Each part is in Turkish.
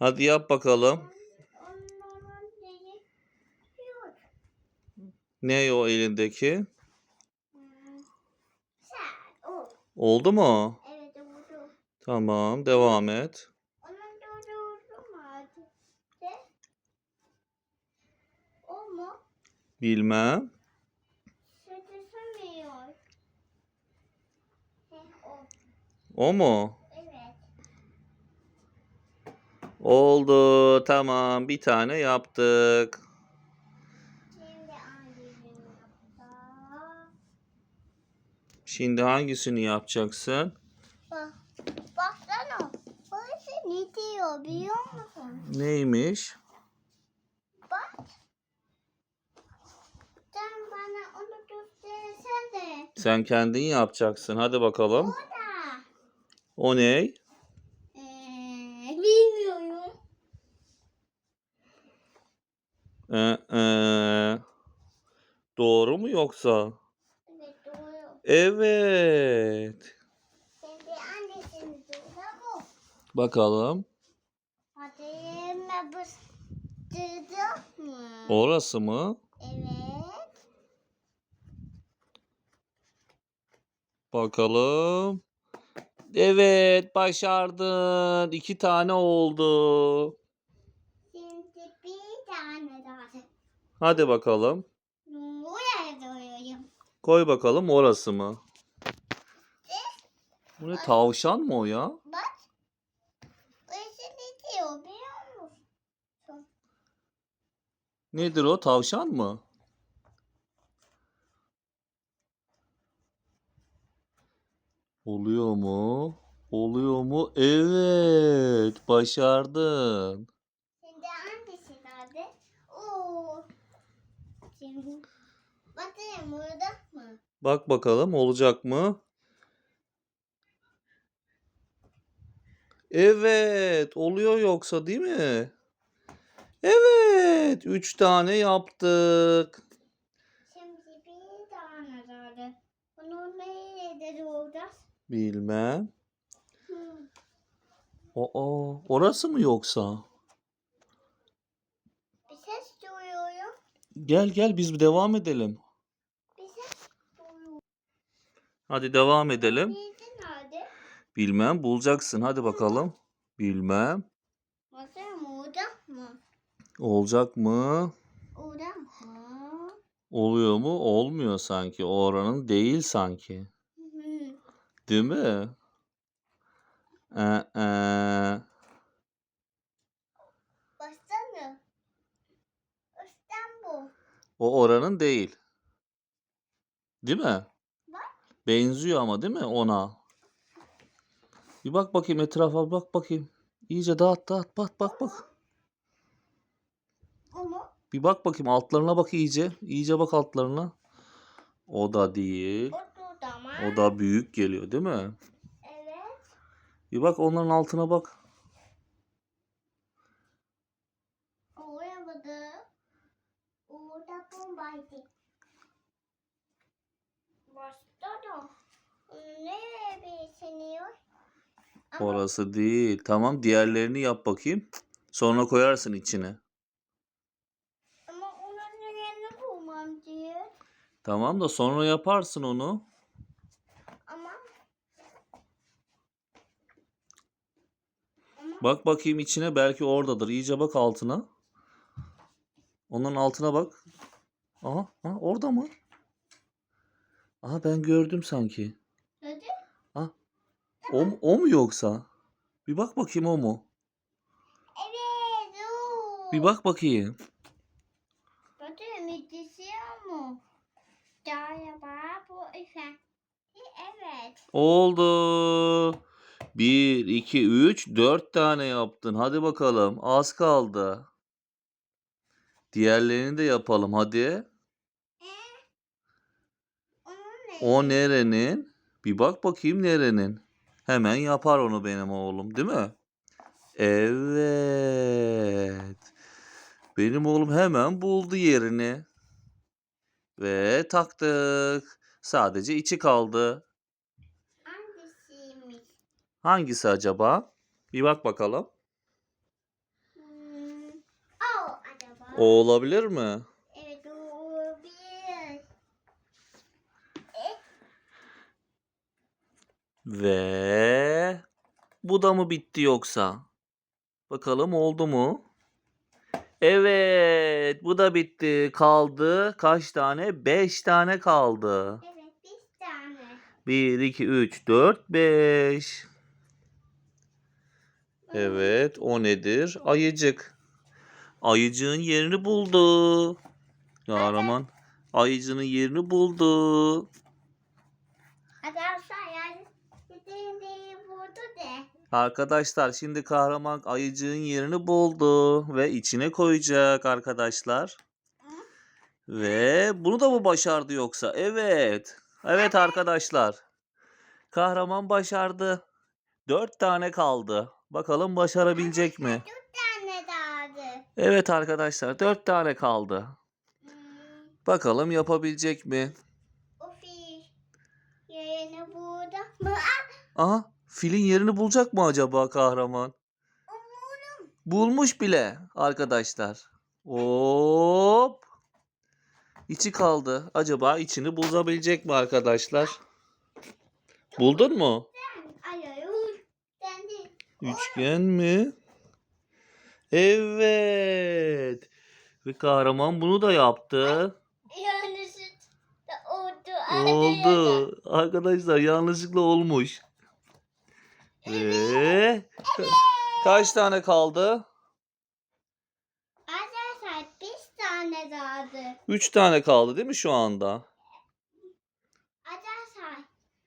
Hadi yap bakalım. Ne o elindeki? Oldu mu? Evet oldu. Tamam, devam et. Bilmem. O mu? Evet. Oldu. Tamam, bir tane yaptık. Şimdi hangisini yapacaksın? Bak. Baksana. Burası ne diyor biliyor musun? Neymiş? Bak. Sen bana onu göstersene. Sen kendin yapacaksın. Hadi bakalım. O da. O ne? Ee, bilmiyorum. Ee, ee. Doğru mu yoksa? Evet doğru. Evet. Şimdi annesini doğru mu? Bakalım. Hadi mi bastırdık mı? Orası mı? Evet. Bakalım. Evet, başardın. İki tane oldu. Şimdi bir tane daha. Hadi bakalım. Koy bakalım orası mı? Bu ne tavşan mı o ya? Bak. Burası ne diyor biliyor musun? Nedir o tavşan mı? Oluyor mu? Oluyor mu? Evet, başardın. Şimdi hangisi nerede? Oo. Şimdi bakayım burada? Bak bakalım olacak mı? Evet, oluyor yoksa değil mi? Evet, üç tane yaptık. Şimdi bir tane nerede? Bunu nerede doğacağız? Bilmem. Hmm. Oo, orası mı yoksa? Bir ses duyuyorum. Gel gel biz devam edelim. Bir ses duyuyorum. Hadi devam edelim. Nerede nerede? Bilmem bulacaksın. Hadi bakalım. Bilmem. Bakayım orada mı? Olacak mı? Oluyor mu? Olmuyor sanki. O oranın değil sanki. Değil mi? Ee, ee. Baksana. İstanbul. O oranın değil. Değil mi? Benziyor ama değil mi ona? Bir bak bakayım etrafa bak bakayım. İyice dağıt dağıt bak bak bak. O mu? Bir bak bakayım altlarına bak iyice. İyice bak altlarına. O da değil. O da? O da büyük geliyor değil mi? Evet. Bir bak onların altına bak. Oraya bakın. Orada bombaydı. Baksana. Seniyor? Ama Orası değil. Tamam diğerlerini yap bakayım. Sonra koyarsın içine. Ama onun yerini bulmam diye. Tamam da sonra yaparsın onu. Ama ama Bak bakayım içine belki oradadır. İyice bak altına. Onun altına bak. Aha, aha orada mı? Aha ben gördüm sanki. dedi. O, mu- o mu yoksa? Bir bak bakayım o mu? Evet. o. Bir bak bakayım. Bakın midesi mu? Galiba bu efendim. Evet. Oldu. 1, 2, 3, 4 tane yaptın. Hadi bakalım. Az kaldı. Diğerlerini de yapalım hadi. Onun ne? O nerenin? Bir bak bakayım nerenin. Hemen yapar onu benim oğlum, değil mi? Evet. Benim oğlum hemen buldu yerini. Ve taktık. Sadece içi kaldı. Hangisiymiş? Hangisi acaba? Bir bak bakalım. O olabilir mi? Evet o olabilir. Ve bu da mı bitti yoksa? Bakalım oldu mu? Evet, bu da bitti. Kaldı kaç tane? 5 tane kaldı. Evet bir tane. 1 2 3 4 5. Evet, o nedir? Ayıcık. Ayıcığın yerini buldu. Kahraman ayıcının yerini buldu. Arkadaşlar yani dediğini vurdu de. Arkadaşlar şimdi kahraman ayıcığın yerini buldu ve içine koyacak arkadaşlar. Ve bunu da mı başardı yoksa? Evet. Evet arkadaşlar. Kahraman başardı. Dört tane kaldı. Bakalım başarabilecek mi? Dört tane dağıldı. Evet arkadaşlar dört tane kaldı. Hmm, Bakalım yapabilecek mi? o fil yerini vurdu mu? Aha filin yerini bulacak mı acaba kahraman? Bulmuş bile arkadaşlar. Hop. İçi kaldı. Acaba içini bulabilecek mi arkadaşlar? Buldun mu? Üçgen mi? Evet. Ve kahraman bunu da yaptı. Yanlışlıkla oldu. Oldu. Arkadaşlar yanlışlıkla olmuş. Ve ka- kaç tane kaldı? Arkadaşlar bir tane dağıldı. Üç tane kaldı değil mi şu anda? Arkadaşlar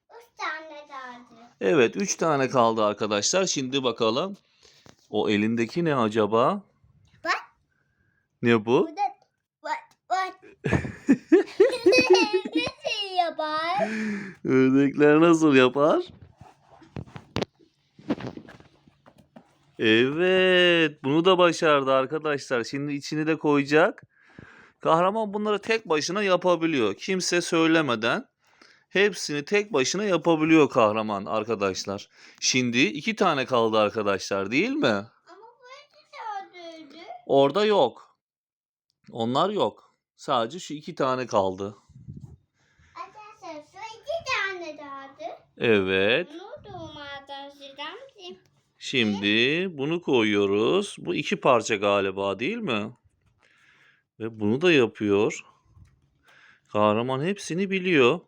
üç tane dağıldı. Evet, 3 tane kaldı arkadaşlar. Şimdi bakalım. O elindeki ne acaba? Bak. Ne bu? Bu da what what. Nasıl yapar? Ördekler nasıl yapar? Evet, bunu da başardı arkadaşlar. Şimdi içini de koyacak. Kahraman bunları tek başına yapabiliyor. Kimse söylemeden hepsini tek başına yapabiliyor kahraman arkadaşlar. Şimdi iki tane kaldı arkadaşlar, değil mi? Orada yok. Onlar yok. Sadece şu iki tane kaldı. Arkadaşlar şu iki tane dağıldı. Evet. Ne oldu? Şimdi bunu koyuyoruz. Bu iki parça galiba değil mi? Ve bunu da yapıyor. Kahraman hepsini biliyor.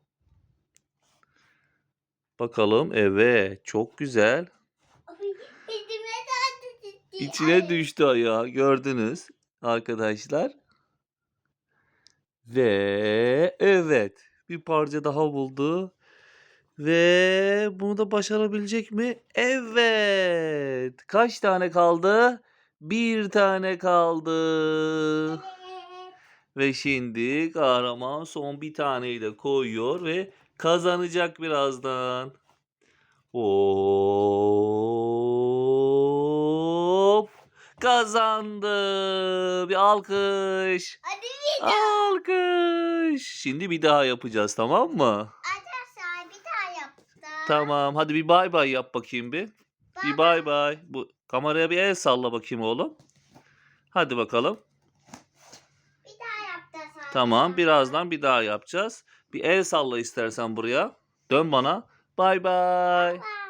Bakalım. Evet. Çok güzel. İçine düştü ayağı. Gördünüz arkadaşlar. Ve evet. Bir parça daha buldu. Ve bunu da başarabilecek mi? Evet. Kaç tane kaldı? Bir tane kaldı. Ve şimdi kahraman son bir taneyi de koyuyor ve kazanacak birazdan. Hop. Kazandı. Bir alkış. Hadi Alkış. Şimdi bir daha yapacağız tamam mı? bir daha yaptı. Tamam. Hadi bir bay bay yap bakayım bir. Bir bay bay. Bu kameraya bir el salla bakayım oğlum. Hadi bakalım. Bir daha sonra. Tamam. Birazdan bir daha yapacağız. Bir el salla istersen buraya. Dön bana. Bay bay. Bye.